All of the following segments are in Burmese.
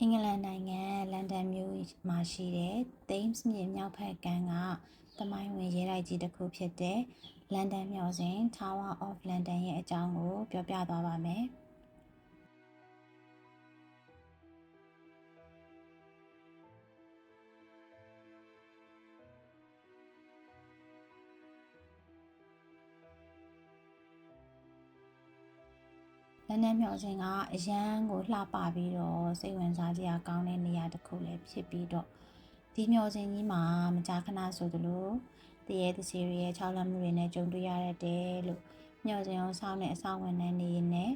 အင်္ဂလန်နိုင်ငံလန်ဒန်မြို့မှာရှိတဲ့ Thames မြစ်မြောက်ဘက်ကမ်းကသမိုင်းဝင်ရဲတိုက်ကြီးတစ်ခုဖြစ်တဲ့ လန်ဒန်မြော်စဉ် Tower of London ရဲ့အကြောင်းကို ပြောပြသွားပါမယ်။ လန်ဒန်မြော်စဉ်ကအရန်ကိုလှပပြီးတော့စိတ်ဝင်စားစရာကောင်းတဲ့နေရာတစ်ခုလည်းဖြစ်ပြီးတော့ဒီမြော်စဉ်ကြီးမှာမကြာခဏဆိုသလိုတရေတစီရဲ့၆လက်မှုတွေနဲ့ကြုံတွေ့ရတတ်တယ်လို့မြော်စဉ်အောင်ဆောင်တဲ့အဆောင်ဝန်ထမ်းတွေနဲ့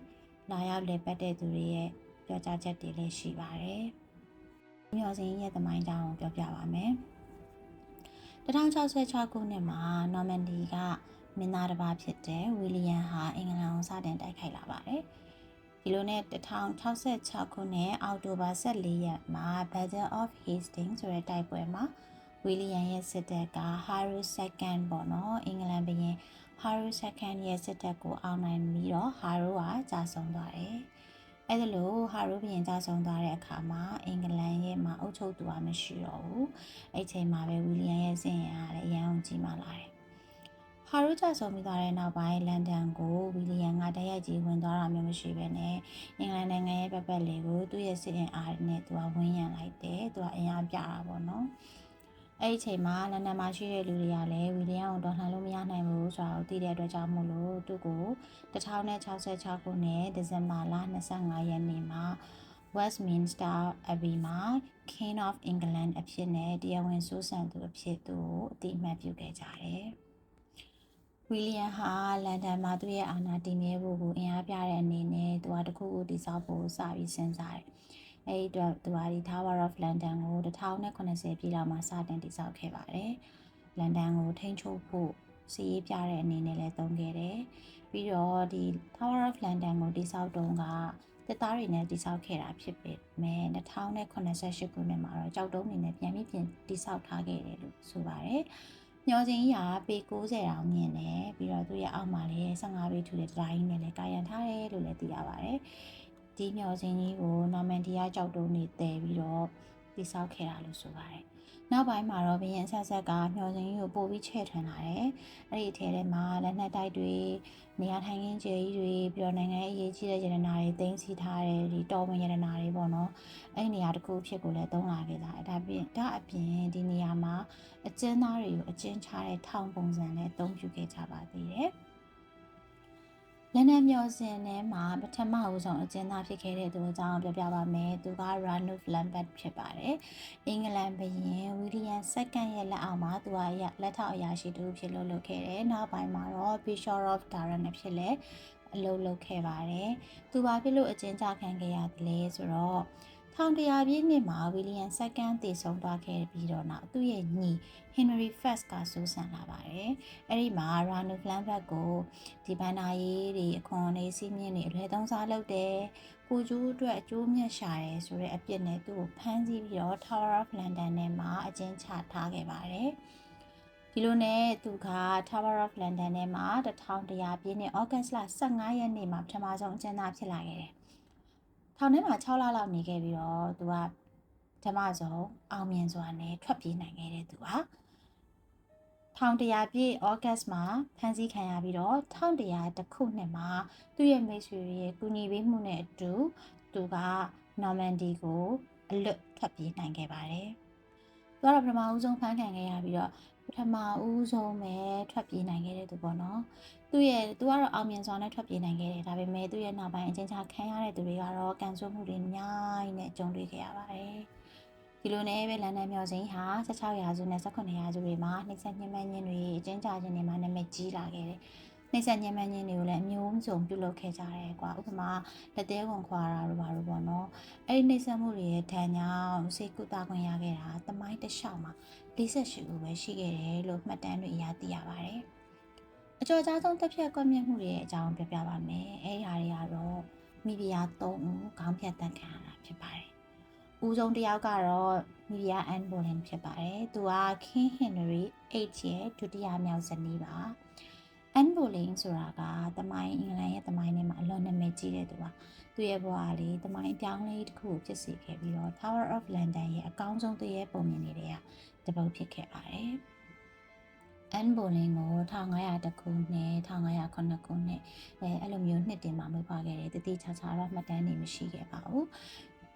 လာရောက်လည်ပတ်တဲ့သူတွေရဲ့ပြောကြားချက်တွေလည်းရှိပါတယ်။မြော်စဉ်ရဲ့သမိုင်းကြောင်းကိုပြောပြပါမယ်။1066ခုနှစ်မှာနော်မန်ဒီကမင်းသားတစ်ပါးဖြစ်တဲ့ဝီလီယံဟာအင်္ဂလန်ကိုစတင်တိုက်ခိုက်လာပါတယ်။ ဒီလိုနဲ့1066ခုနှစ်အောက်တိုဘာ14ရက်မှာ Battle of Hastings ဆိုတဲ့တိုက်ပွဲမှာဝီလီယံရဲ့စစ်တပ်က Harry II ပေါ့နော်အင်္ဂလန်ဘုရင် Harry II ရဲ့စစ်တပ်ကိုအောင်နိုင်ပြီးတော့ Harry ကကြာဆုံးသွားတယ်။အဲ့ဒါလို့ Harry ဘုရင်ကြာဆုံးသွားတဲ့အခါမှာအင်္ဂလန်ရဲ့မှာအုပ်ချုပ်သူကမရှိတော့ဘူး။အဲ့ချိန်မှာပဲဝီလီယံရဲ့စင်ရကလည်းအရန်အောင်ကြီးမာလာတယ်။ ဟာရူးကြဆုံးပြီးသွားတဲ့နောက်ပိုင်းလန်ဒန်ကိုဝီလီယံကတရက်ကြီးဝင်သွားတာမျိုးမရှိဘဲနဲ့အင်္ဂလန်နိုင်ငံရဲ့ပတ်ပတ်လေးကိုသူ့ရဲ့စစ်အင်အားနဲ့သူကဝန်းရံလိုက်တယ်သူကအင်အားပြတာပေါ့နော်အဲ့ဒီအချိန်မှာလန်ဒန်မှာရှိတဲ့လူတွေကလည်းဝီလီယံကိုတော်လှန်လို့မရနိုင်ဘူးဆိုတာကိုသိတဲ့အတွက်ကြောင့်မို့လို့သူ့ကို1066ခုနှစ်ဒီဇင်ဘာလ25ရက်နေ့မှာ Westminster Abbey မှာ King of England အဖြစ်နဲ့တရားဝင်ဆိုးဆန်သူအဖြစ်သူကိုအတိအမှတ်ပြုခဲ့ကြတယ်။ ဝီလီယံဟာလန်ဒန်မှာသူ့ရဲ့အာဏာတည်မြဲဖို့ကိုအင်အားပြတဲ့အနေနဲ့သူကတခုခုတည်ဆောက်ဖို့စပြီးစဉ်းစားတယ်။အဲဒီအတွက်သူကဒီ Tower of London ကို1080ပြည်လောက်မှာစတင်တည်ဆောက်ခဲ့ပါတယ်။လန်ဒန်ကိုထိန်းချုပ်ဖို့စီးရေးပြတဲ့အနေနဲ့လည်းသုံးခဲ့တယ်။ပြီးတော့ဒီ Tower of London ကိုတည်ဆောက်တုန်းကတက်သားတွေနဲ့တိစောက်ခဲ့တာဖြစ်ပေမဲ့2088ခုနှစ်မှာတော့ကြောက်တုံးနေနဲ့ပြန်ပြီးပြင်တိစောက်ထားခဲ့တယ်လို့ဆိုပါတယ်။ မျောချင်းကြီးကပေ60တောင်မြင့်တယ်ပြီးတော့သူ့ရဲ့အောက်မှာလည်း15ပေထူတဲ့ဒရိုင်းနဲ့လည်းကာရန်ထားတယ်လို့လည်းသိရပါတယ်ဒီမျောချင်းကြီးကိုနော်မန်ဒီယာကြောက်တုံးနေတည်ပြီးတော့တိစောက်ခဲ့တာလို့ဆိုပါတယ် နောက်ပိုင်းမှာတော့ဘရင်ဆက်ဆက်ကမျောစင်ကြီးကိုပို့ပြီးချဲ့ထွင်လာတယ်။အဲ့ဒီအထဲထဲမှာလက်နက်တိုက်တွေနေရာထိုင်ခင်းကျဲကြီးတွေပြီးတော့နိုင်ငံရေးအရေးကြီးတဲ့ရတနာတွေတင်းစီထားတဲ့ဒီတော်ဝင်ရတနာတွေပေါ့နော်။အဲ့ဒီနေရာတစ်ခုဖြစ်ကိုလည်းသုံးလာခဲ့တာ။ဒါပြင်ဒါအပြင်ဒီနေရာမှာအကျဉ်းသားတွေကိုအကျဉ်းချတဲ့ထောင်ပုံစံနဲ့အသုံးပြုခဲ့ကြပါသေးတယ်။ လန်ဒန်မျော်စင်ထဲမှာပထမအဦးဆုံးအကျဉ်းသားဖြစ်ခဲ့တဲ့သူအကြောင်းပြောပြပါမယ်။သူက Ranulph Lambert ဖြစ်ပါတယ်။အင်္ဂလန်ဘုရင်ဝီလီယံစက္ကန့်ရဲ့လက်အောက်မှာသူကလက်ထောက်အရာရှိတူဖြစ်လို့လုပ်ခဲ့တယ်။နောက်ပိုင်းမှာတော့ Bishop of Durham ဖြစ်လဲအလုပ်လုပ်ခဲ့ပါတယ်။သူဘာဖြစ်လို့အကျဉ်းချခံခဲ့ရသလဲဆိုတော့ 1100ပြည့်နှစ်မှာဝီလီယံစက္ကန့်တည်ဆုံသွားခဲ့ပြီးတော့နောက်သူ့ရဲ့ညီ Henry First ကစူးစမ်းလာပါတယ်။အဲ့ဒီမှာ Ranulph Lambert ကိုဒီဘန္နာရေးတွေအခွန်တွေစီးမြင့်တွေအလွယ်သုံးစားလုပ်တယ်။ကိုကျိုးအတွက်အကျိုးမြတ်ရှာတယ်ဆိုတဲ့အပြစ်နဲ့သူ့ကိုဖမ်းဆီးပြီးတော့ Tower of London ထဲမှာအကျဉ်းချထားခဲ့ပါတယ်။ဒီလိုနဲ့သူက Tower of London ထဲမှာ1100ပြည့်နှစ်ဩဂတ်လ15ရက်နေ့မှာပထမဆုံးအကျဉ်းသားဖြစ်လာခဲ့တယ် ထောင်ထဲမှာ6လလောက်နေခဲ့ပြီးတော့သူကဓမ္မဆုံးအောင်မြင်စွာနဲ့ထွက်ပြေးနိုင်ခဲ့တဲ့သူပါထောင်တရာပြည့်ဩဂတ်မှာဖမ်းဆီးခံရပြီးတော့ထောင်တရာတစ်ခုနှစ်မှာသူ့ရဲ့မိတ်ဆွေရဲ့ကူညီပေးမှုနဲ့အတူသူကနော်မန်ဒီကိုအလွတ်ထွက်ပြေးနိုင်ခဲ့ပါတယ်။သူကတော့ပထမဦးဆုံးဖမ်းခံခဲ့ရပြီးတော့ ပထမဦးဆုံးပဲထွက်ပြေးနိုင်ခဲ့တဲ့သူပေါ့နော်သူ့ရဲ့သူကတော့အောင်မြင်စွာနဲ့ထွက်ပြေးနိုင်ခဲ့တယ်ဒါပေမဲ့သူ့ရဲ့နောက်ပိုင်းအချင်းချခံရတဲ့သူတွေကတော့ကန်ဆွမှုတွေအများကြီးနဲ့ကြုံတွေ့ခဲ့ရပါတယ်ဒီလိုနဲ့ပဲလန်ဒန်မြော်စိန်ဟာ16ရာစုနဲ့18ရာစုတွေမှာနှိမ့်ဆက်ညှဉ်းပန်းခြင်းတွေအကျဉ်းချခြင်းတွေမှာနာမည်ကြီးလာခဲ့တယ် နှိမ့်ဆက်ညှဉ်းပန်းခြင်းတွေကိုလည်းအမျိုးစုံပြုလုပ်ခဲ့ကြတယ်ကွာဥပမာလက်သေးဝင်ခွာတာတို့ဘာလို့ပေါ့နော်အဲ့ဒီနှိမ့်ဆက်မှုတွေရဲ့ဒဏ်ကြောင့်စိတ်ကူတာခွင့်ရခဲ့တာတမိုင်းတစ်လျှောက်မှာ48ဦးပဲရှိခဲ့တယ်လို့မှတ်တမ်းတွေအရသိရပါတယ်အကျော်ကြားဆုံးတက်ဖြတ်ကွက်မြက်မှုတွေရဲ့အကြောင်းပြောပြပါမယ်အဲ့ဒီဟာတွေကတော့မိဖုရား3ဦးခေါင်းဖြတ်တန်ခံရတာဖြစ်ပါတယ်ဦးဆုံးတစ်ယောက်ကတော့မိဖုရားအန်ဘိုလန်ဖြစ်ပါတယ်သူက King Henry 8ရဲ့ဒုတိယမြောက်ဇနီးပါ အန်ဘိုလင်းဆိုတာကတမိုင်းအင်္ဂလန်ရဲ့တမိုင်းထဲမှာအလွန်နာမည်ကြီးတဲ့သူပါသူရဲ့ဘဝကလေတမိုင်းအပြောင်းအလဲတစ်ခုကိုဖြစ်စေခဲ့ပြီးတော့ Tower of London ရဲ့အကောင်းဆုံးသူရဲ့ပုံမြင်တွေကတပုတ်ဖြစ်ခဲ့ပါတယ်အန်ဘိုလင်းကို1500ခုနှစ်1509ခုနှစ်အဲအဲ့လိုမျိုးနှစ်တင်မှာမွေးဖွားခဲ့တယ်တတိချာချာတော့မှတ်တမ်းနေမရှိခဲ့ပါဘူး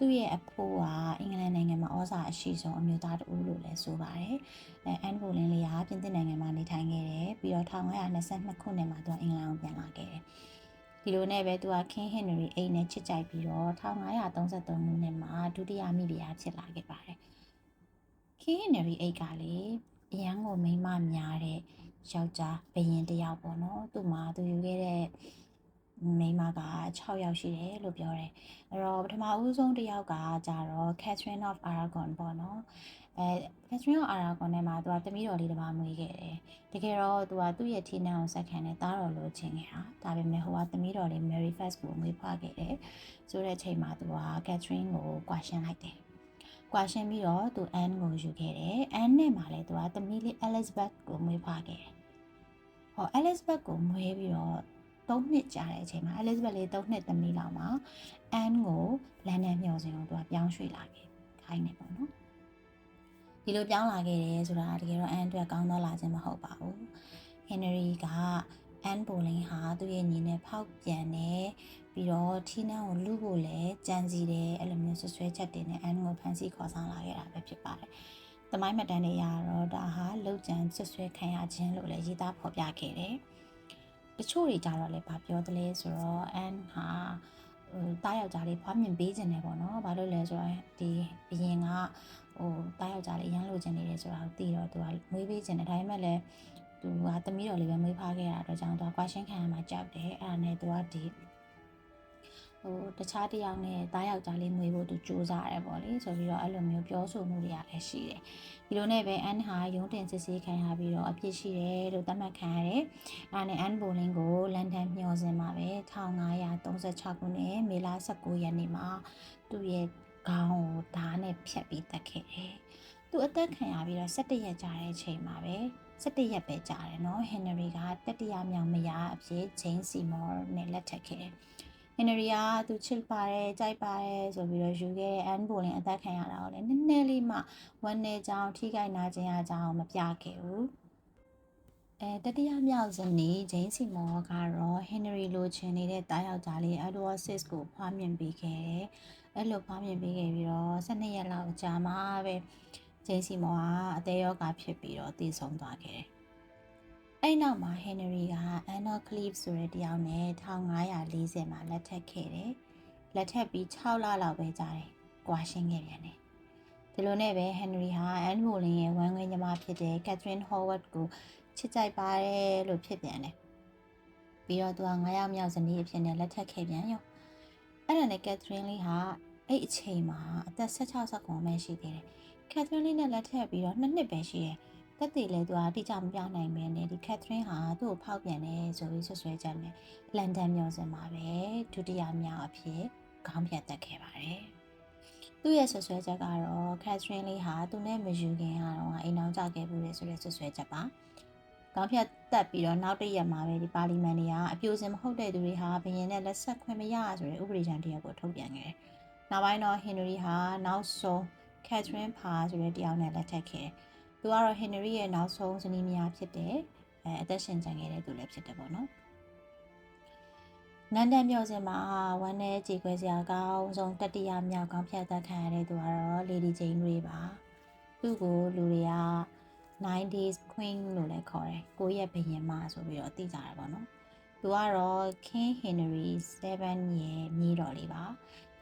သူ့ရဲ့အဖိုးကအင်္ဂလန်နိုင်ငံမှာဩဇာအရှိဆုံးအမျိုးသားတဦးလို့လည်းဆိုပါတယ်။အဲအန်ဘိုလင်းလေးကပြင်သစ်နိုင်ငံမှာနေထိုင်ခဲ့တယ်။ပြီးတော့1922ခုနှစ်မှာသူကအင်္ဂလန်ကိုပြန်လာခဲ့တယ်။ဒီလိုနဲ့ပဲသူကခင်းဟင်နရီအိတ်နဲ့ချစ်ကြိုက်ပြီးတော့1933ခုနှစ်မှာဒုတိယမိဖုရားဖြစ်လာခဲ့ပါတယ်။ခင်းဟင်နရီအိတ်ကလေအရန်ကိုမိန်းမများတဲ့ယောက်ျားဘယင်တစ်ယောက်ပေါ့နော်။သူ့မှာသူယူခဲ့တဲ့ မိန်းမက6ယောက်ရှိတယ်လို့ပြောတယ်အဲ့တော့ပထမဦးဆုံးတစ်ယောက်ကကြတော့ Catherine of Aragon ပေါ့နော်အဲ Catherine of Aragon နဲ့မှာသူကတမီးတော်လေးတစ်ပါးမွေးခဲ့တယ်တကယ်တော့သူကသူ့ရဲ့ထီးနှံကိုဆက်ခံတဲ့သားတော်လို့ချင်းခဲ့တာဒါပေမဲ့ဟိုကတမီးတော်လေး Mary First ကိုမွေးဖွားခဲ့တယ်ဆိုတဲ့အချိန်မှာသူက Catherine ကိုကွာရှင်းလိုက်တယ်ကွာရှင်းပြီးတော့သူအန်ကိုယူခဲ့တယ်အန်နဲ့မှလည်းသူကသမီးလေး Elizabeth ကိုမွေးဖွားခဲ့တယ်ဟော Elizabeth ကိုမွေးပြီးတော့ 3နှစ်ကြာတဲ့အချိန်မှာ Elizabeth လေး3နှစ်သမီးလောက်မှာအန်ကိုလန်ဒန်မျှော်စင်ကိုသူကပြောင်းရွှေ့လာခဲ့ခိုင်းနေပေါ့နော်ဒီလိုပြောင်းလာခဲ့တယ်ဆိုတာတကယ်တော့အန်အတွက်ကောင်းသောလာခြင်းမဟုတ်ပါဘူးဟင်နရီကအန်ဘိုလင်းဟာသူ့ရဲ့ညီနဲ့ဖောက်ပြန်တယ်ပြီးတော့ထီနန်းကိုလူဖို့လည်းကြံစီတယ်အဲ့လိုမျိုးဆွဆွဲချက်တင်နဲ့အန်ကိုဖန်ဆီးခေါ်ဆောင်လာခဲ့တာပဲဖြစ်ပါတယ်တမိုင်းမတန်းတွေရတော့ဒါဟာလောက်ကျန်ဆွဆွဲခံရခြင်းလို့လည်းရေးသားဖော်ပြခဲ့တယ် တချို့တွေကြတော့လည်းဗာပြောတယ်လဲဆိုတော့အန်ဟာဟိုတားယောက်ျားလေးဖွားမြင်ပေးခြင်းတယ်ပေါ့နော်ဘာလို့လဲဆိုတော့ဒီဘရင်ကဟိုတားယောက်ျားလေးရမ်းလို့ခြင်းနေတယ်ဆိုတာကိုသိတော့သူကမွေးပေးခြင်းတယ်ဒါပေမဲ့လည်းသူကသမီးတော်လေးပဲမွေးဖားခဲ့တာအတွက်ကြောင့်သူကကွာရှင်းခံရမှာကြောက်တယ်အဲ့ဒါနဲ့သူကဒီ ဟိုတခြားတယောက်နဲ့တားယောက်ျားလေးမွေးဖို့သူစူးစမ်းရတယ်ပေါ့လေဆိုပြီးတော့အဲ့လိုမျိုးပြောဆိုမှုတွေကလည်းရှိတယ်ဒီလိုနဲ့ပဲအန်ဟာရုံးတင်စစ်ဆေးခံရပြီးတော့အပြစ်ရှိတယ်လို့သတ်မှတ်ခံရတယ်အဲ့နဲ့အန်ဘိုလင်းကိုလန်ဒန်မျှော်စင်မှာပဲ1536ခုနှစ်မေလ19ရက်နေ့မှာသူ့ရဲ့ခေါင်းကိုဓာတ်နဲ့ဖြတ်ပြီးတက်ခဲ့တယ်သူအသက်ခံရပြီးတော့17ရက်ကြာတဲ့အချိန်မှာပဲ17ရက်ပဲကြာတယ်နော်ဟင်နရီကတတိယမြောက်မယားအဖြစ်ဂျိန်းစီမော်နဲ့လက်ထပ်ခဲ့တယ် ဟင်နရီကသူချစ်ပါတယ်ကြိုက်ပါတယ်ဆိုပြီးတော့ယူခဲ့တဲ့အန်ဘိုလင်အသက်ခံရတာကိုလည်းနည်းနည်းလေးမှဝမ်းနေကြောင်းထိခိုက်နာခြင်းအကြောင်းမပြခဲ့ဘူးအဲတတိယမြောက်ဇနီးဂျိန်းစီမော်ကတော့ဟင်နရီလိုချင်နေတဲ့တားယောက်ျားလေးအက်ဒဝါစစ်ကိုဖွားမြင်ပေးခဲ့တယ်အဲ့လိုဖွားမြင်ပေးခဲ့ပြီးတော့12ရက်လောက်ကြာမှပဲဂျိန်းစီမော်ကအသေးယောဂဖြစ်ပြီးတော့တည်ဆုံသွားခဲ့တယ် အဲ့နောက်မှာဟင်နရီကအန်နော်ကလီဖ်ဆိုတဲ့တယောက်နဲ့1540မှာလက်ထပ်ခဲ့တယ်။လက်ထပ်ပြီး6လလောက်ပဲကြာတယ်။ကွာရှင်းခဲ့ပြန်တယ်။ဒီလိုနဲ့ပဲဟင်နရီဟာအန်ဘိုလင်ရဲ့ဝမ်းခွဲညီမဖြစ်တဲ့ကက်ထရင်းဟောဝတ်ကိုချစ်ကြိုက်ပါတယ်လို့ဖြစ်ပြန်တယ်။ပြီးတော့သူက9ယောက်မြောက်ဇနီးအဖြစ်နဲ့လက်ထပ်ခဲ့ပြန်ရော။အဲ့ဒါနဲ့ကက်ထရင်းလေးဟာအဲ့အချိန်မှာအသက်16ဆက်ကွန်ပဲရှိသေးတယ်။ကက်ထရင်းလေးနဲ့လက်ထပ်ပြီးတော့2နှစ်ပဲရှိတ ယ်။တက်တည်လဲသူကတိကျမပြောနိုင်ပဲနဲ့ဒီကက်ထရင်းဟာသူ့ကိုဖောက်ပြန်တယ်ဆိုပြီးဆွဆွဲချက်နဲ့လန်ဒန်မျိုးစင်မှာပဲဒုတိယမြောက်အဖြစ်ခေါင်းပြတ်တက်ခဲ့ပါတယ်သူ့ရဲ့ဆွဆွဲချက်ကတော့ကက်ထရင်းလေးဟာသူနဲ့မယူခင်ကတော့အိမ်အောင်ကြခဲ့ဘူးလေဆိုတဲ့ဆွဆွဲချက်ပါခေါင်းဖြတ်တက်ပြီးတော့နောက်တစ်ရက်မှာပဲဒီပါလီမန်တွေကအပြိုစင်မဟုတ်တဲ့သူတွေဟာဘရင်နဲ့လက်ဆက်ခွင့်မရဆိုတဲ့ဥပဒေကြမ်းတစ်ရပ်ကိုထုတ်ပြန်ခဲ့တယ်။နောက်ပိုင်းတော့ဟင်နရီဟာနောက်ဆုံးကက်ထရင်းဖာဆိုတဲ့တယောက်နဲ့လက်ထပ်ခဲ့တယ်။ သူကတော့ဟင်နရီရဲ့နောက်ဆုံးဇနီးမယားဖြစ်တယ်အဲအသက်ရှင်ကျန်ခဲ့တဲ့သူလည်းဖြစ်တယ်ပေါ့နော်နန္ဒန်မျိုးစင်မှာဝမ်းနဲ့ကြေခွဲစရာကောင်းဆုံးတတိယမြောက်ကောင်းဖြတ်သက်ခံရတဲ့သူကတော့ Lady Jane Grey ပါသူ့ကိုလူတွေက 90s Queen လို့လည်းခေါ်တယ်ကိုယ့်ရဲ့ဘရင်မဆိုပြီးတော့သိကြတာပေါ့နော်သူကတော့ King Henry 7ရဲ့မြေးတော်လေးပါ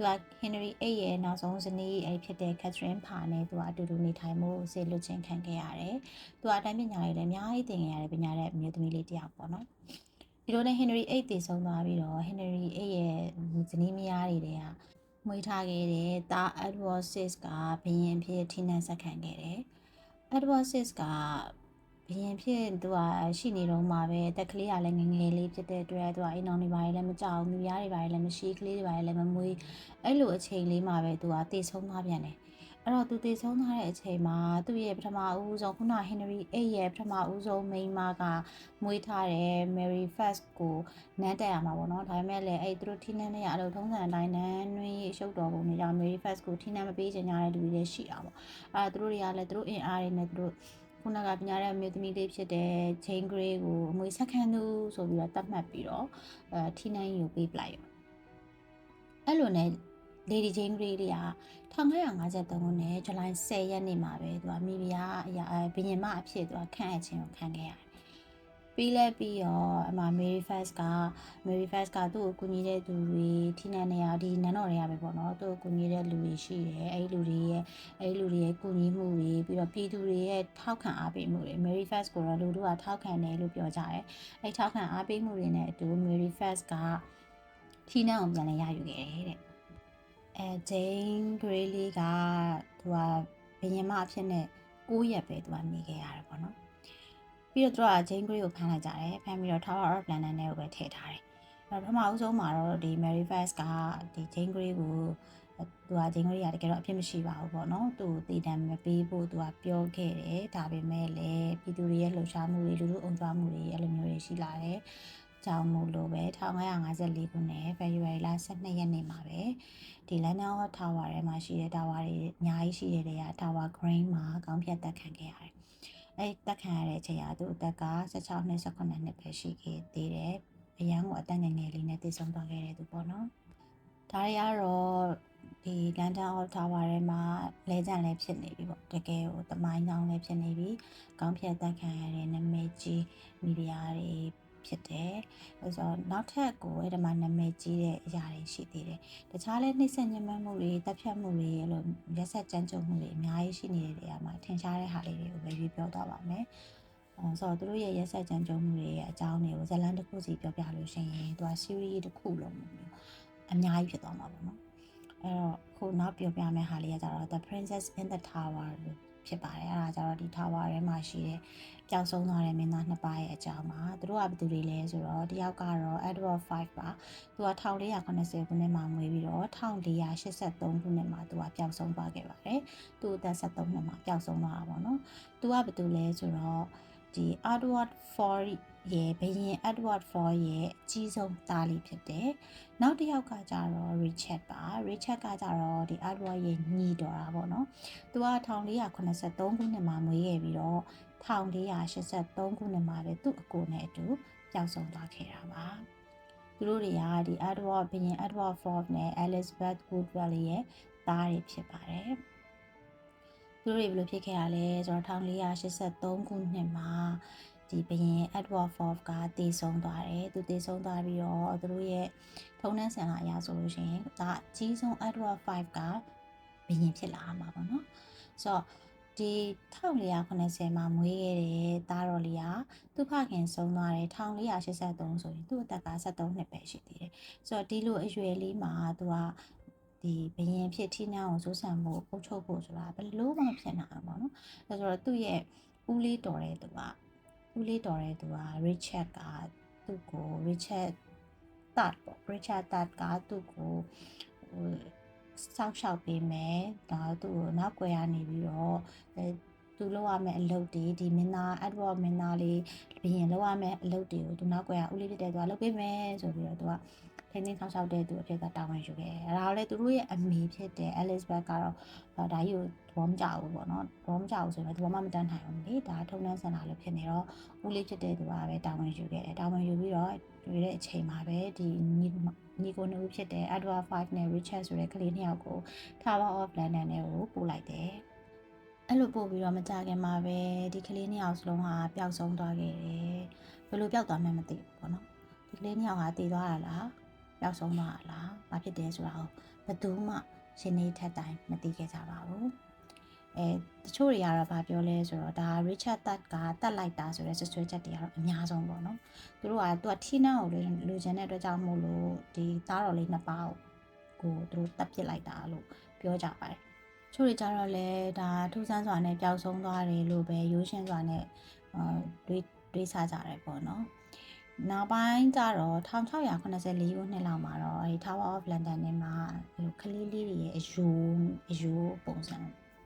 သူက Henry 8ရဲ့နောက်ဆုံးဇနီးအဲ့ဖြစ်တဲ့ Catherine ဖာနဲ့သူကအတူတူနေထိုင်မှုဆေလွတ်ချင်းခံခဲ့ရတယ်သူကအတိုင်းပညာတွေလည်းအများကြီးသင်ခဲ့ရတယ်ပညာတဲ့အမျိုးသမီးလေးတစ်ယောက်ပေါ့နော်ဒီလိုနဲ့ Henry 8တည်ဆုံးသွားပြီးတော့ Henry 8ရဲ့ဇနီးမယားတွေတည်းကမွေးထားခဲ့တဲ့တာ Edward VI ကဘရင်ဖြစ်ထိနှံဆက်ခံခဲ့တယ် Edward VI က ဘရင်ဖြစ်သူကရှိနေတော့မှာပဲတက်ကလေးကလည်းငငယ်လေးဖြစ်တဲ့အတွက်သူကအိမ်အောင်တွေပါလည်းမကြောက်ဘူးမြားတွေပါလည်းမရှိကလေးတွေပါလည်းမမွေးအဲ့လိုအချိန်လေးမှာပဲသူကတည်ဆုံးသွားပြန်တယ်အဲ့တော့သူတည်ဆုံးသွားတဲ့အချိန်မှာသူ့ရဲ့ပထမဦးဆုံးခုနဟင်နရီ8ရဲ့ပထမဦးဆုံးမိန်းမကမွေးထားတဲ့ Mary First ကိုနန်းတက်ရမှာပေါ့နော်ဒါပေမဲ့လည်းအဲ့သူတို့ထိနှန်းနေရအဲ့လိုထုံးစံအတိုင်းနန်းနှွေးရှုပ်တော်ပုံတွေကြောင့် Mary First ကိုထိနှန်းမပေးချင်ကြတဲ့လူတွေလည်းရှိတာပေါ့အဲ့ဒါသူတို့တွေကလည်းသူတို့အင်အားတွေနဲ့သူတို့ ခုနကပညာရဲ့အမျိုးသမီးလေးဖြစ်တဲ့ Jane Grey ကိုအမွေဆက်ခံသူဆိုပြီးတော့တတ်မှတ်ပြီးတော့အဲထိနှန်းယူပေးပလိုက်ရောအဲ့လိုနဲ့ Lady Jane Grey လေးက1953ခုနှစ်ဇူလိုင်10ရက်နေ့မှာပဲသူကမိဖုရားအရာဘီရင်မအဖြစ်သူကခန့်အပ်ခြင်းကိုခံခဲ့ရတယ်။ ပြီးလဲပြီးတော့အမ Mary First က Mary First ကသူ့ကိုကူညီတဲ့သူတွေထိနှံနေရဒီနန်းတော်တွေကပဲပေါ့နော်သူ့ကိုကူညီတဲ့လူတွေရှိတယ်။အဲဒီလူတွေရဲ့အဲဒီလူတွေရဲ့ကူညီမှုတွေပြီးတော့ပြည်သူတွေရဲ့ထောက်ခံအားပေးမှုတွေ Mary First ကိုတော့လူတို့ကထောက်ခံတယ်လို့ပြောကြတယ်။အဲဒီထောက်ခံအားပေးမှုတွေနဲ့အတူ Mary First ကထိနှံအောင်ပြန်လဲရယူခဲ့တယ်တဲ့။အဲဂျိန်းဂရေးလေးကသူကဘယင်မအဖြစ်နဲ့9ရက်ပဲသူကနေခဲ့ရတယ်ပေါ့နော် ပြီးတော့သူကဂျိန်းဂရေးကိုဖမ်းလိုက်ကြတယ်ဖမ်းပြီးတော့ Tower of London နဲ့ကိုပဲထည့်ထားတယ်အဲပထမအဦးဆုံးမှာတော့ဒီ Mary Fast ကဒီဂျိန်းဂရေးကိုသူကဂျိန်းဂရေးကတကယ်တော့အဖြစ်မရှိပါဘူးပေါ့နော်သူ့ကိုတည်တံမပေးဖို့သူကပြောခဲ့တယ်ဒါပေမဲ့လည်းပြည်သူတွေရဲ့လှုပ်ရှားမှုတွေလူလူအုံကြွမှုတွေအဲ့လိုမျိုးတွေရှိလာတယ်ကြောင့်မို့လို့ပဲ1954ခုနှစ် February လ12ရက်နေ့မှာပဲဒီ London Tower ထဲမှာရှိတဲ့ Tower တွေအများကြီးရှိတဲ့နေရာ Tower Green မှာကောင်းဖြတ်တက်ခံခဲ့ရတယ်။ အဲတက်ခံရတဲ့အချိန်ကသူ့အသက်က16နှစ်18နှစ်ပဲရှိခဲ့သေးတယ်။အရန်ကိုအသက်ငယ်ငယ်လေးနဲ့တည်ဆုံသွားခဲ့တဲ့သူပေါ့နော်။ဒါတွေကတော့ဒီ London Tower ထဲမှာလဲကြံလဲဖြစ်နေပြီပေါ့တကယ်ကိုတမိုင်းကြောင်းလဲဖြစ်နေပြီကောင်းဖြတ်တက်ခံရတဲ့နာမည်ကြီးမီဒီယာတွေ ဖြစ်တယ်။အဲဆိုနောက်ထပ်ကိုအဲ့ဒီမှာနာမည်ကြီးတဲ့အရာတွေရှိသေးတယ်။တခြားလဲနှိမ့်ဆက်ညှဉ်းပန်းမှုတွေတပ်ဖြတ်မှုတွေအဲ့လိုရက်ဆက်ကြမ်းကြုတ်မှုတွေအများကြီးရှိနေတဲ့နေရာမှာထင်ရှားတဲ့ဟာလေးတွေကိုပဲပြောသွားပါမယ်။အဲဆိုတော့သူတို့ရဲ့ရက်ဆက်ကြမ်းကြုတ်မှုတွေရဲ့အကြောင်းတွေကိုဇလန်တစ်ခုစီပြောပြလို့ရှိရင်သူက series တစ်ခုလုံးမျိုးအများကြီးဖြစ်သွားမှာပေါ့နော်။အဲ့တော့ခုနောက်ပြောပြမယ့်ဟာလေးကကြတော့ The Princess in the Tower လို့ ဖြစ်ပါတယ်အဲ့ဒါကြတော့ဒီ tower ထဲမှာရှိတဲ့ပျောက်ဆုံးသွားတဲ့မင်းသားနှစ်ပါးရဲ့အကြောင်းပါသူတို့ကဘယ်သူတွေလဲဆိုတော့တယောက်ကတော့ Edward 5ပါသူက1480ခုနှစ်မှာမွေးပြီးတော့1483ခုနှစ်မှာသူကပျောက်ဆုံးသွားခဲ့ပါတယ်သူအသက်73နှစ်မှာပျောက်ဆုံးသွားတာပေါ့နော်သူကဘယ်သူလဲဆိုတော့ ဒီ Edward 4ရဲ့ဘရင် Edward 4ရဲ့အကြီးဆုံးသားလေးဖြစ်တယ်။နောက်တစ်ယောက်ကကြတော့ Richard ပါ။ Richard ကကြတော့ဒီ Edward ရဲ့ညီတော်တာပေါ့နော်။သူက1483ခုနှစ်မှာမွေးခဲ့ပြီးတော့1483ခုနှစ်မှာပဲသူ့အကိုနဲ့အတူပျောက်ဆုံးသွားခဲ့တာပါ။သူတို့တွေကဒီ Edward ဘရင် Edward 4နဲ့ Elizabeth Woodville ရဲ့သားတွေဖြစ်ပါတယ်။သူ တို့တွေဘယ်လိုဖြစ်ခဲ့ရလဲဆိုတော့1483ခုနှစ်မှာဒီဘရင် Edward IV ကတည်ဆုံသွားတယ်သူတည်ဆုံသွားပြီးတော့သူတို့ရဲ့ထုံးနှန်းဆန်လာအရာဆိုလို့ရှိရင်ဒါအကြီးဆုံး Edward V ကဘရင်ဖြစ်လာမှာပေါ့နော်ဆိုတော့ဒီ1480မှာမွေးခဲ့တဲ့သားတော်လေးကသူ့ဖခင်ဆုံးသွားတယ်1483ဆိုရင်သူ့အသက်က73နှစ်ပဲရှိသေးတယ်ဆိုတော့ဒီလိုအရွယ်လေးမှာသူက ဒီဘရင်ဖြစ်ထိနှောင်းကိုစိုးစံဖို့ပုတ်ချုပ်ဖို့ဆိုတာဘယ်လိုမှဖြစ်နိုင်အောင်ပေါ့နော်ဒါဆိုတော့သူ့ရဲ့ဦးလေးတော်တဲ့သူကဦးလေးတော်တဲ့သူက Richard ကသူ့ကို Richard Third ပေါ့ Richard Third ကသူ့ကိုဟိုစောက်ရှောက်ပေးမယ်ဒါသူ့ကိုနောက်ွယ်ရနေပြီးတော့အဲသူလုပ်ရမယ့်အလုပ်တွေဒီမင်းသား Edward မင်းသားလေးဘရင်လုပ်ရမယ့်အလုပ်တွေကိုသူနောက်ွယ်ရဦးလေးဖြစ်တဲ့သူကလုပ်ပေးမယ်ဆိုပြီးတော့သူက ထိန်းသိမ်းဆောင်ရှောက်တဲ့သူအဖြစ်ကတာဝန်ယူခဲ့တယ်။ဒါတော့လေသူတို့ရဲ့အမေဖြစ်တဲ့ Elizabeth ကတော့ဒါကြီးကိုသဘောမကျဘူးပေါ့နော်။သဘောမကျဘူးဆိုရင်သဘောမှမတန်းနိုင်ဘူးလေ။ဒါထုံနှန်းဆန္ဒလို့ဖြစ်နေတော့ဦးလေးဖြစ်တဲ့သူကပဲတာဝန်ယူခဲ့တယ်။တာဝန်ယူပြီးတော့တွေ့တဲ့အချိန်မှာပဲဒီညီညီကိုနှစ်ဦးဖြစ်တဲ့ Edward 5နဲ့ Richard ဆိုတဲ့ကလေးနှစ်ယောက်ကို Tower of London နဲ့ကိုပို့လိုက်တယ်။အဲ့လိုပို့ပြီးတော့မကြခင်မှာပဲဒီကလေးနှစ်ယောက်စလုံးဟာပျောက်ဆုံးသွားခဲ့တယ်။ဘယ်လိုပျောက်သွားမှန်းမသိဘူးပေါ့နော်။ဒီကလေးနှစ်ယောက်ဟာတည်သွားတာလား။ ပျောက်ဆုံးသွားလားဘာဖြစ်တယ်ဆိုတာကိုဘယ်သူမှရှင်နေထက်တိုင်းမသိခဲ့ကြပါဘူးအဲတချို့တွေကတော့ဗာပြောလဲဆိုတော့ဒါ Richard That ကတတ်လိုက်တာဆိုတဲ့ဆွဆွဲချက်တွေကတော့အများဆုံးပေါ့နော်သူတို့ကသူက Tina ကိုလိုချင်တဲ့အတွက်ကြောင့်မို့လို့ဒီသားတော်လေးနှစ်ပါးကိုသူတို့တတ်ပစ်လိုက်တာလို့ပြောကြပါတယ်ချို့တွေကြတော့လဲဒါထူးဆန်းစွာနဲ့ပျောက်ဆုံးသွားတယ်လို့ပဲရိုးရှင်းစွာနဲ့အာတွေးတွေးဆကြတယ်ပေါ့နော် နောက်ပိုင်းကျတော့1684ခုနှစ်လောက်မှာတော့အဲ Tower of London နဲ့မှာဟိုကလေးလေးတွေရဲ့အယူအယူပုံစံ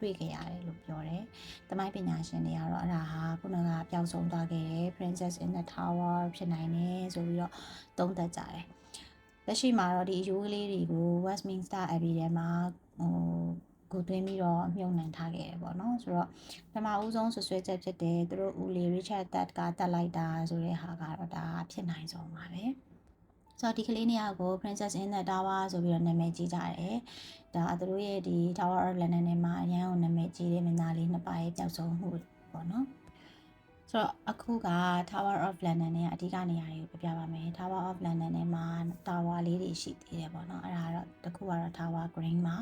တွေ့ခဲ့ရတယ်လို့ပြောတယ်။တမိုင်းပညာရှင်တွေကတော့အဲ့ဒါဟာခုနကပျောက်ဆုံးသွားခဲ့တဲ့ Princess in the Tower ဖြစ်နိုင်တယ်ဆိုပြီးတော့သုံးသပ်ကြတယ်။လက်ရှိမှာတော့ဒီအယူလေးတွေကို Westminster Abbey ထဲမှာဟို ကိုသွင်းပြီးတော့မြုပ်နှံထားခဲ့တယ်ပေါ့နော်ဆိုတော့ပထမဦးဆုံးဆွဆွဲချက်ဖြစ်တယ်သူတို့ဦးလေး Richard That ကတက်လိုက်တာဆိုတဲ့ဟာကတော့ဒါဖြစ်နိုင်ဆုံးပါပဲဆိုတော့ဒီကလေးနေရာကို Princess in the Tower ဆိုပြီးတော့နာမည်ကြီးကြတယ်ဒါသူတို့ရဲ့ဒီ Tower of London ထဲမှာအရန်ကိုနာမည်ကြီးတဲ့မင်းသားလေးနှစ်ပါးရဲ့ပျောက်ဆုံးမှုပေါ့နော် ဆိုတော့အခုက Tower of London နဲ့အဓိကနေရာတွေကိုပြပြပါမယ် Tower of London နဲ့မှာ Tower လေးတွေရှိသေးတယ်ပေါ့နော်အဲ့ဒါကတော့တစ်ခုကတော့ Tower Green မှာ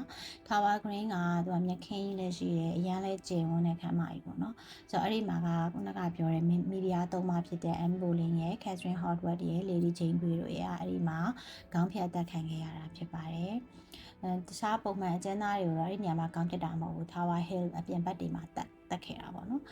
Tower Green ကသူကမြက်ခင်းကြီးလည်းရှိတယ်အရန်လည်းကျယ်ဝန်းတဲ့ခန်းမကြီးပေါ့နော်ဆိုတော့အဲ့ဒီမှာကခုနကပြောတဲ့မီဒီယာသုံးပါဖြစ်တဲ့ Anne Boleyn ရဲ့ Catherine Howard ရဲ့ Lady Jane Grey တို့ရဲ့အဲ့ဒီမှာခေါင်းဖြတ်တက်ခံခဲ့ရတာဖြစ်ပါတယ်အဲတခြားပုံမှန်အကျဉ်းသားတွေကိုတော့အဲ့ဒီနေရာမှာကောင်းပြတာမဟုတ်ဘူး Tower Hill အပြင်ဘက်တွေမှာတက် တက်ခဲ့တာပေါ့နော်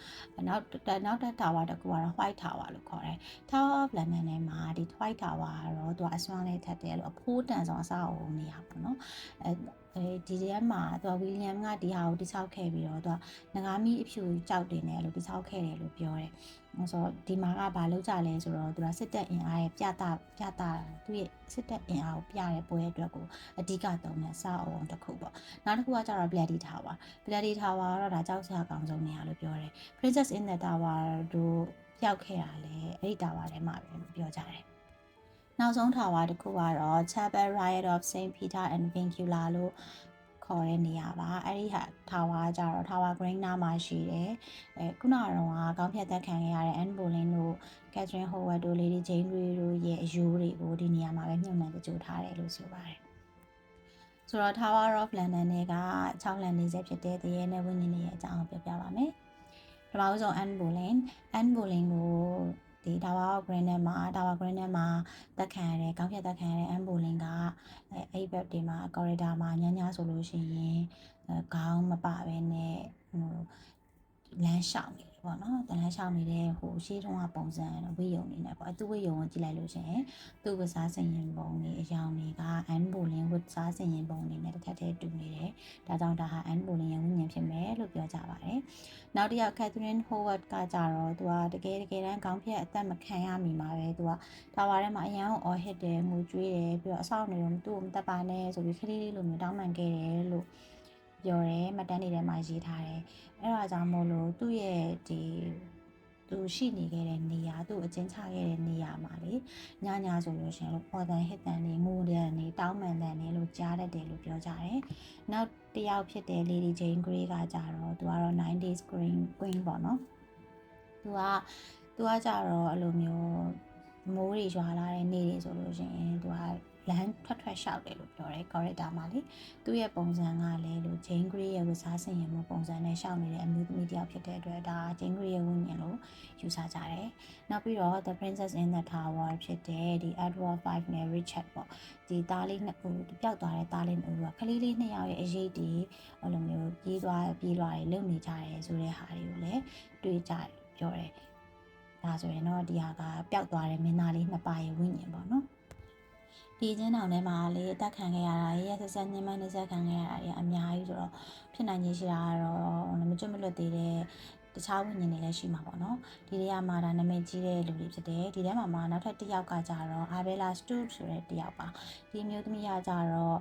နောက်နောက်တက် Tower တကူကတော့ White Tower လို့ခေါ်တယ် Tower of London ထဲမှာဒီ White Tower ကတော့သူကအစွမ်းလေးထက်တယ်လို့အဖိုးတန်ဆောင်အဆောက်အအုံနေရပေါ့နော်အဲ အဲဒီထဲမှာသူကဝီလီယမ်ကဒီဟာကိုတိစောက်ခဲ့ပြီးတော့သူကငကားမီအဖြူကြောက်တင်တယ်လို့တိစောက်ခဲ့တယ်လို့ပြောတယ်။ဆိုတော့ဒီမှာကဘာလုပ်ကြလဲဆိုတော့သူကစစ်တပ်အင်အားရဲ့ပြတာပြတာသူရဲ့စစ်တပ်အင်အားကိုပြတဲ့ပွဲအတွက်ကိုအဓိကသုံးတဲ့စာအုံတစ်ခုပေါ့။နောက်တစ်ခုကကျတော့ Bloody Tower Bloody Tower ကတော့ဒါကြောက်စရာကောင်းဆုံးနေရာလို့ပြောတယ်။ Princess in the Tower တို့ပျောက်ခဲ့တာလေအဲ့ဒီ Tower ထဲမှာပဲပြောကြတယ်။ နောက်ဆုံး Tower တစ်ခုကတော့ Chapel Riot of St Peter and Vincula လို့ခေါ်တဲ့နေရာပါအဲ့ဒီဟာထာဝါကြတော့ထာဝါ green နားမှာရှိတယ်အဲခုနကတော့ကောင်းဖြတ်သက်ခံခဲ့ရတဲ့ Anne Boleyn တို့ Catherine Howard တို့ Lady Jane Grey တို့ရဲ့အယူတွေကိုဒီနေရာမှာပဲမြုပ်နှံတကြိုထားတယ်လို့ဆိုပါတယ်ဆိုတော့ Tower of London တွေက6လန်နေဆက်ဖြစ်တဲ့တရေနဲ့ဝိညာဉ်တွေရဲ့အကြောင်းကိုပြောပြပါမယ်ပထမဆုံး Anne Boleyn Anne Boleyn ကို ဒီဒါဝါဂရင်းထဲမှာဒါဝါဂရင်းထဲမှာတက်ခံရတဲ့ကောင်းဖြတ်တက်ခံရတဲ့အမ်ဘူလင်ကအဲအဲ့ဘက်ဒီမှာကော်ရီဒါမှာညညဆိုလို့ရှိရင်ခေါင်းမပပဲနဲ့ဟိုလမ်းလျှောက်နေတယ် ပေါ့နော်တလန်းလျှောက်နေတဲ့ဟိုရှေးတုန်းကပုံစံဝိယုံနေနဲ့ပေါ့အတူဝိယုံကိုကြည့်လိုက်လို့ရှိရင်သူ့ဝစားစင်ရင်ပုံတွေအယောင်တွေကအန်ဘူလင်ဝစားစင်ရင်ပုံတွေနဲ့တစ်ထပ်တည်းတူနေတယ်ဒါကြောင့်ဒါဟာအန်ဘူလင်ရဲ့ဝိညာဉ်ဖြစ်မယ်လို့ပြောကြပါတယ်နောက်တစ်ယောက် Catherine Howard ကကြတော့သူကတကယ်တကယ်တမ်းခေါင်းဖြတ်အသက်မခံရမိမှာပဲသူကတာဝါထဲမှာအရန်ကိုအော်ဟစ်တယ်ငိုကြွေးတယ်ပြီးတော့အဆောက်နေတော့သူ့ကိုမတက်ပါနဲ့ဆိုပြီးခလေးလေးလိုမျိုးတောင်းပန်ခဲ့တယ်လို့ ပြောတယ်မှတ်တမ်းတွေထဲမှာရေးထားတယ်အဲ့ဒါကြောင့်မို့လို့သူ့ရဲ့ဒီသူရှိနေခဲ့တဲ့နေရာသူ့အကျဉ်းချခဲ့တဲ့နေရာမှာလေညညဆိုလို့ရှင်လို့ပေါ်တန်ဟစ်တန်နေငိုတဲ့နေတောင်းပန်တဲ့နေလို့ကြားတတ်တယ်လို့ပြောကြတယ်။နောက်တစ်ယောက်ဖြစ်တဲ့ Lady Jane Grey ကကြတော့သူကတော့ 90s Queen Queen ပေါ့နော်။သူကသူကကြတော့အဲ့လိုမျိုးမိုးတွေရွာလာတဲ့နေ့တွေဆိုလို့ရှိရင်သူက လမ်းထွက်ထွက်လျှောက်တယ်လို့ပြောတယ် character မှာလေသူ့ရဲ့ပုံစံကလည်းလို့ Jane Grey ရဲ့ဝစားဆင်ရင်မှုပုံစံနဲ့ရှောက်နေတဲ့အမျိုးသမီးတစ်ယောက်ဖြစ်တဲ့အတွက်ဒါ Jane Grey ရဲ့ဝိညာဉ်လို့ယူဆကြတယ်နောက်ပြီးတော့ The Princess in the Tower ဖြစ်တဲ့ဒီ Edward V နဲ့ Richard ပေါ့ဒီသားလေးနှစ်ဦးပျောက်သွားတဲ့သားလေးနှစ်ဦးကကလေးလေးနှစ်ယောက်ရဲ့အရေးတွေဟိုလိုမျိုးပြေးသွားပြေးသွားတွေလုံနေကြတယ်ဆိုတဲ့ဟာတွေကိုလည်းတွေးကြပြောတယ်ဒါဆိုရင်တော့ဒီဟာကပျောက်သွားတဲ့မင်းသားလေးနှစ်ပါးရဲ့ဝိညာဉ်ပေါ့နော် ဒီချင်းတောင်ထဲမှာလေအသက်ခံခဲ့ရတာရဲ့ဆက်ဆက်ညှဉ်းပန်းနှိစက်ခံခဲ့ရတာတွေအများကြီးဆိုတော့ဖြစ်နိုင်ခြင်းရှိတာကတော့မကျွတ်မလွတ်သေးတဲ့တခြားဝိညာဉ်တွေလည်းရှိမှာပေါ့နော်ဒီနေရာမှာဒါနာမည်ကြီးတဲ့လူတွေဖြစ်တယ်ဒီထဲမှာမှနောက်ထပ်တစ်ယောက်ကကြတော့ Abela Stuart ဆိုတဲ့တစ်ယောက်ပါဒီမျိုးသမီးကကြတော့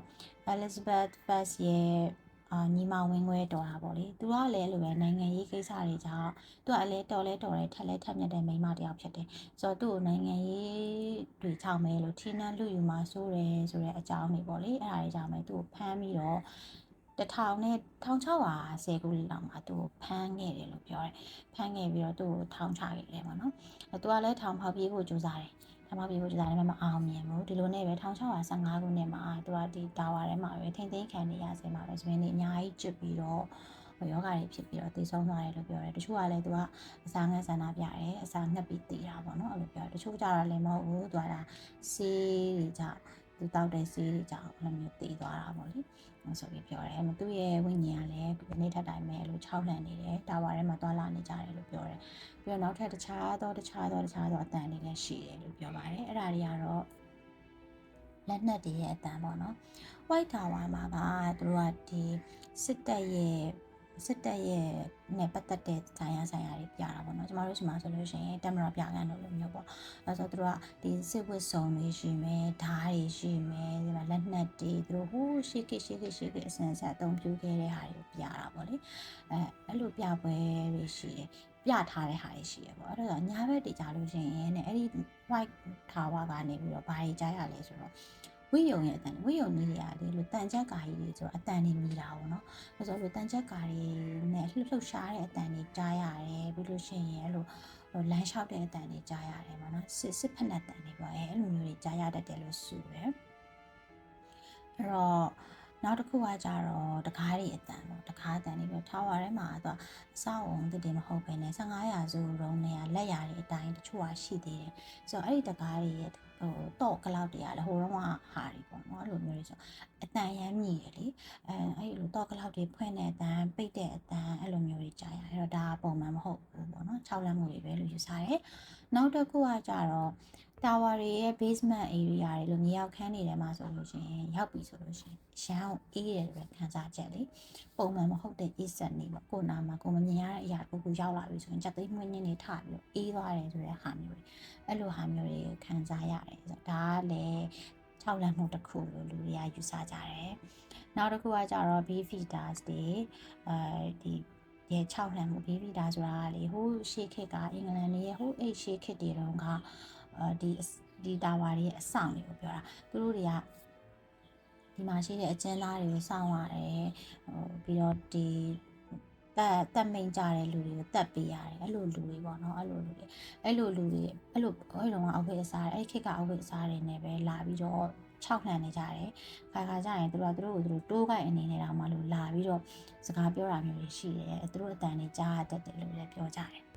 Elizabeth Fast ရဲ့ အာညီမဝင်းခွဲတော်တာပေါ့လေသူကလည်းလိုပဲနိုင်ငံရေးကိစ္စတွေကြောင့်သူကလည်းတော်လဲတော်တယ်ထက်လဲထက်မြက်တဲ့မိန်းမတစ်ယောက်ဖြစ်တယ်ဆိုတော့သူ့ကိုနိုင်ငံရေးတွေချောင်းမဲလို့ထင်းနှံလူယူမှာစိုးတယ်ဆိုတဲ့အကြောင်းတွေပေါ့လေအဲ့ဒါတွေကြောင့်ပဲသူ့ကိုဖမ်းပြီးတော့တထောင်နဲ့1610ခုလောက်မှာသူ့ကိုဖမ်းခဲ့တယ်လို့ပြောတယ်ဖမ်းခဲ့ပြီးတော့သူ့ကိုထောင်ချခဲ့တယ်ပေါ့နော်အဲသူကလည်းထောင်ဖောက်ပြေးဖို့ကြိုးစားတယ်ဓ မ္မပြေဖို့ဒီဇိုင်းနဲ့မအောင်မြင်ဘူးဒီလိုနဲ့ပဲ1615ခုနှစ်မှာသူကဒီတာဝါထဲမှာပဲထိမ့်သိမ်းခံနေရစင်မှာပဲဆိုရင်ဒီအများကြီးကျွတ်ပြီးတော့ယောဂတွေဖြစ်ပြီးတော့တည်ဆုံးသွားတယ်လို့ပြောတယ်တချို့ကလည်းသူကအစာငတ်ဆန္ဒပြတယ်အစာငတ်ပြီးတည်တာပေါ့နော်အဲ့လိုပြောတယ်တချို့ကြတော့လည်းမဟုတ်ဘူးသူကဒါဆေးတွေကြောင့် သူတောက်တဲ့ဆေးတွေကြောင့်အဲ့လိုမျိုးတည်သွားတာပေါ့လေဆိုပြီးပြောတယ်သူ့ရဲ့ဝိညာဉ်ကလည်းဒီနေ့ထက်တိုင်းပဲလို့6လန်နေတယ်တာဝါထဲမှာသွားလာနေကြတယ်လို့ပြောတယ်ပြီးတော့နောက်ထပ်တခြားသောတခြားသောတခြားသောအတန်တွေလည်းရှိတယ်လို့ပြောပါတယ်အဲ့ဒါတွေကတော့လက်နက်တွေရဲ့အတန်ပေါ့နော် White Tower မှာကသူတို့ကဒီစစ်တပ်ရဲ့ စစ်တပ်ရဲ့နဲ့ပတ်သက်တဲ့ဆိုင်ရာဆိုင်ရာတွေပြတာပေါ့နော်ကျမတို့ရှိမှာဆိုလို့ရှိရင်တက်မတော်ပြကန်းလို့လိုမျိုးပေါ့အဲဆိုတော့သူတို့ကဒီစစ်ဝတ်စုံတွေရှိမယ်ဓာတ်တွေရှိမယ်ဒီမှာလက်နက်တွေသူတို့ဟိုးရှိခိရှိခိရှိခိအစင်ဆက်အသုံးပြုခဲ့တဲ့ဟာတွေကိုပြတာပေါ့လေအဲအဲ့လိုပြပွဲတွေရှိတယ်ပြထားတဲ့ဟာတွေရှိရပေါ့အဲ့တော့ညာဘက်တွေကြားလို့ရှိရင်ねအဲ့ဒီ white tower ကနေပြီးတော့ဘာတွေကြားရလဲဆိုတော့ ဝိယုံရဲ့အတန်ဝိယုံကြီးတွေကလေလို့တန်ချက်ကာကြီးတွေဆိုတော့အတန်တွေမြည်တာပေါ့နော်အဲဆိုလို့တန်ချက်ကာတွေနဲ့လှုပ်လှုပ်ရှားတဲ့အတန်တွေကြားရတယ်ပြီးလို့ရှိရင်အဲ့လိုလမ်းလျှောက်တဲ့အတန်တွေကြားရတယ်ပေါ့နော်စစ်စစ်ဖက်နဲ့တန်တွေပေါ့အဲအဲ့လိုမျိုးတွေကြားရတတ်တယ်လို့ဆိုရယ်အဲ့တော့နောက်တစ်ခုကကြတော့တကားတွေအတန်ပေါ့တကားအတန်တွေပြောထားပါထဲမှာတော့အဆောက်အုံတည်တည်မဟုတ်ဘဲနဲ့15ရာစုတုန်းနဲ့လက်ရာတွေအတိုင်းတချို့ကရှိသေးတယ်ဆိုတော့အဲ့ဒီတကားတွေရဲ့ ဟိုတော့ကလောက်တွေကလည်းဟိုတော့ကဟာတွေပေါ့နော်အဲ့လိုမျိုးတွေဆိုအတန်ရမ်းမြည်တယ်လေအဲအဲ့လိုတော့ကလောက်တွေဖွင့်တဲ့အတန်ပိတ်တဲ့အတန်အဲ့လိုမျိုးတွေကြားရတယ်အဲ့တော့ဒါကပုံမှန်မဟုတ်ဘူးပေါ့နော်6လက်မှုတွေပဲလို့ယူဆတယ်နောက်တစ်ခုကကြတော့ tower တွေရဲ့ basement area တွေလို့မြေအောက်ခန်းတွေထဲမှာဆိုလို့ရှိရင်ရောက်ပြီဆိုလို့ရှိရင်ရန်အောင်အေးတယ်ပဲခံစားချက်လေပုံမှန်မဟုတ်တဲ့အေးဆက်နေပေါ့ကိုနာမှာကိုမမြင်ရတဲ့အရာတစ်ခုရောက်လာပြီဆိုရင်ကြက်သိမ်းမွေးညင်းနေထပြီးတော့အေးသွားတယ်ဆိုတဲ့ဟာမျိုးတွေအဲ့လိုဟာမျိုးတွေခံစားရတယ်ဆိုတော့ဒါကလည်း၆လမ်းမှုတစ်ခုလို့လူတွေကယူဆကြတယ်နောက်တစ်ခုကကြတော့ beef feeders တွေအဲဒီရဲ့6လမ်းမှု beef feeder ဆိုတာကလေဟိုရှေးခေတ်ကအင်္ဂလန်တွေရဲ့ဟိုအိတ်ရှေးခေတ်တွေတုန်းကအဲ ဒီဒီတာဝါတွေရဲ့အဆောင်တွေကိုပြောတာသူတို့တွေကဒီမှာရှိတဲ့အကျဉ်းသားတွေကိုစောင့်ရတယ်ဟိုပြီးတော့ဒီတက်တက်မိန်ကြတဲ့လူတွေကိုတက်ပေးရတယ်အဲ့လိုလူတွေပေါ့နော်အဲ့လိုလူတွေအဲ့လိုလူတွေအဲ့လိုအဲ့တော့အောက်ဖေးအစားအဲ့ခေတ်ကအောက်ဖေးအစားတွေနဲ့ပဲလာပြီးတော့6လှန်နေကြတယ်ခါခါကြရင်သူတို့ကသူတို့ကိုသူတို့တိုးကိုက်အနေနဲ့တောင်မှလို့လာပြီးတော့စကားပြောတာမျိုးတွေရှိတယ်သူတို့အတန်တွေကြားရတတ်တယ်လို့လည်းပြောကြတယ်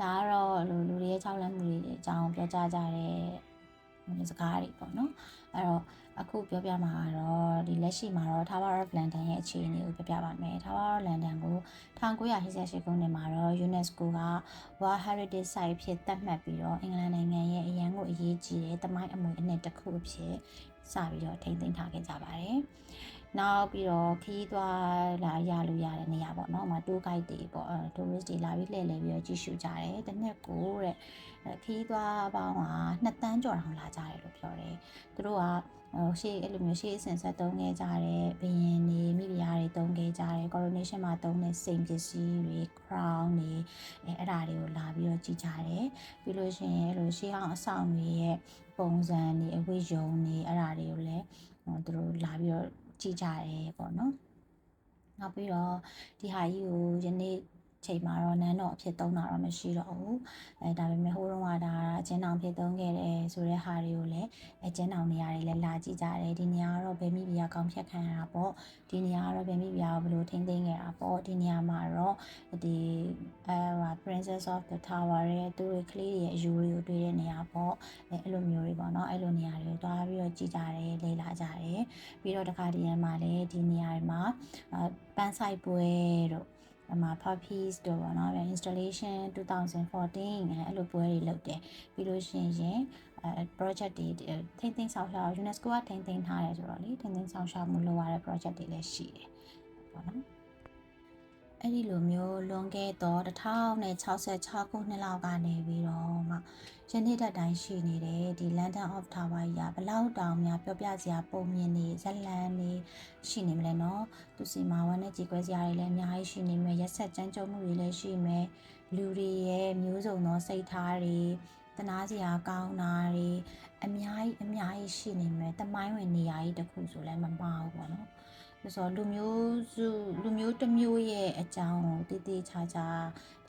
ဒါကတော့လူလူတွေရဲ့6လမ်းမှုတွေအကြောင်းပြောကြကြတဲ့စကားတွေပေါ့နော်အဲ့တော့အခုပြောပြမှာကတော့ဒီလက်ရှိမှာတော့ Tower of London ရဲ့အခြေအနေကိုပြောပြပါမယ်။ Tower of London ကို1988ခုနှစ်မှာတော့ UNESCO က World Heritage Site ဖြစ်သတ်မှတ်ပြီးတော့အင်္ဂလန်နိုင်ငံရဲ့အရန်ကိုအရေးကြီးတဲ့တမိုင်းအမွေအနှစ်တစ်ခုအဖြစ်စပြီးတော့ထိန်းသိမ်းထားခဲ့ကြပါတယ်။ နောက်ပြီးတော့ခီးသွားလာရလို့ရတဲ့နေရာပေါ့နော်။ဟိုမှာ tour guide တွေပေါ့ tourist တွေလာပြီးလှည့်လည်ပြီးတော့ကြည့်ရှုကြတယ်။တစ်နှစ်ကိုတဲ့ခီးသွားပေါင်းက2တန်းကျော်တောင်လာကြတယ်လို့ပြောတယ်။သူတို့ကဟိုရှေ့အဲ့လိုမျိုးရှေ့ဆင်ဆက်သုံးခဲ့ကြတဲ့ဘယင်တွေမိဖုရားတွေသုံးခဲ့ကြတဲ့ coronation မှာသုံးတဲ့စိန်ပစ္စည်းတွေ crown တွေအဲအဲ့ဒါတွေကိုလာပြီးတော့ကြည့်ကြတယ်ပြီးလို့ရှိရင်အဲ့လိုရှေ့အောင်အဆောင်တွေရဲ့ပုံစံတွေအဝိယုံတွေအဲ့ဒါတွေကိုလည်းဟိုသူတို့လာပြီးတော့ ကြည့်ကြတယ်ပေါ့နော်နောက်ပြီးတော့ဒီဟာကြီးကိုယနေ့ ချိန်မှာတော့နန်းတော်အဖြစ်သုံးတာတော့မရှိတော့ဘူးအဲဒါပေမဲ့ဟိုတုန်းကဒါအကျဉ်းအောင်ဖြစ်သုံးခဲ့တယ်ဆိုတဲ့ဟာတွေကိုလည်းအကျဉ်းအောင်နေရာတွေလည်းလာကြည့်ကြတယ်ဒီနေရာကတော့ဗေမိဘီယာကောင်းဖြတ်ခံရတာပေါ့ဒီနေရာကတော့ဗေမိဘီယာကိုဘယ်လိုထိန်းသိမ်းခဲ့တာပေါ့ဒီနေရာမှာတော့ဒီအဲဟာ Princess of the Tower ရဲ့သူတို့ကလေးတွေရဲ့အယူတွေကိုတွေ့တဲ့နေရာပေါ့အဲအဲ့လိုမျိုးတွေပေါ့နော်အဲ့လိုနေရာတွေကိုတွားပြီးတော့ကြည့်ကြတယ်လေ့လာကြတယ်ပြီးတော့တခါတည်းမှာလည်းဒီနေရာတွေမှာပန်းဆိုင်ပွဲတို့ အမှာ puppies တို့ပေါ့နော် installation 2014အဲ့လိုပွဲတွေလုပ်တယ်ပြီးလို့ရှိရင်အဲ project တွေထိမ့်သိမ်းဆောင်ရှား UNESCO ကထိမ့်သိမ်းထားတယ်ဆိုတော့လေထိမ့်သိမ်းဆောင်ရှားမှုလုပ်ရတဲ့ project တွေလည်းရှိတယ်ပေါ့နော်အဲ့ဒီလိုမျိုးလွန်ခဲ့တော့1066ခုနှစ်လောက်ကနေပြီးတော့မှ ယနေ့တက်တိုင်းရှိနေတဲ့ဒီ London of Tower ကြီးကဘလောက်တောင်များပြောပြစရာပုံမြင်နေဇက်လန်နေရှိနေမလဲနော်သူစီမာဝမ်းနဲ့ကြည်ကွဲစရာတွေလည်းအများကြီးရှိနေမယ်ရက်ဆက်ကြမ်းကြုတ်မှုတွေလည်းရှိမယ်လူတွေရဲ့မျိုးစုံသောစိတ်ထားတွေတနာစရာကောင်းတာတွေအများကြီးအများကြီးရှိနေမယ်တမိုင်းဝင်နေရာကြီးတစ်ခုဆိုလည်းမမှားဘူးပေါ့နော်ဆိုတော့လူမျိုးစုလူမျိုးတစ်မျိုးရဲ့အကြောင်းကိုတည်တည်ချာချာ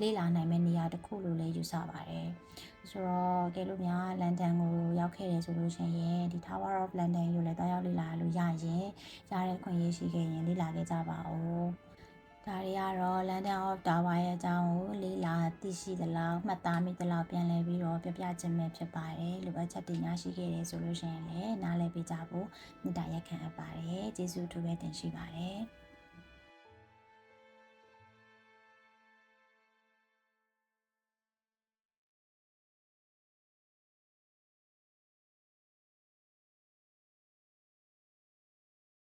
လေ့လာနိုင်မယ့်နေရာတစ်ခုလို့လည်းယူဆပါတယ် ဆိုတော့ကဲလို့များလန်ဒန်ကိုရောက်ခဲ့တယ်ဆိုလို့ရှိရင်ဒီ Tower of London ကိုလည်းတောက်ရောက်လေ့လာလို့ရရင်ရတဲ့ခွင့်ရရှိခဲ့ရင်လေ့လာခဲ့ကြပါဦးဒါတွေကတော့ London of Tower ရဲ့အကြောင်းကိုလေးလာသိရှိသလောက်မှတ်သားမိသလောက်ပြန်လည်ပြီးတော့ပြပြခြင်းပဲဖြစ်ပါတယ်လိုအပ်ချက်တွေများရှိခဲ့တယ်ဆိုလို့ရှိရင်လည်းနားလည်ပေးကြဖို့မေတ္တာရက်ခံအပ်ပါတယ်ကျေးဇူးတူပဲတင်ရှိပါတယ်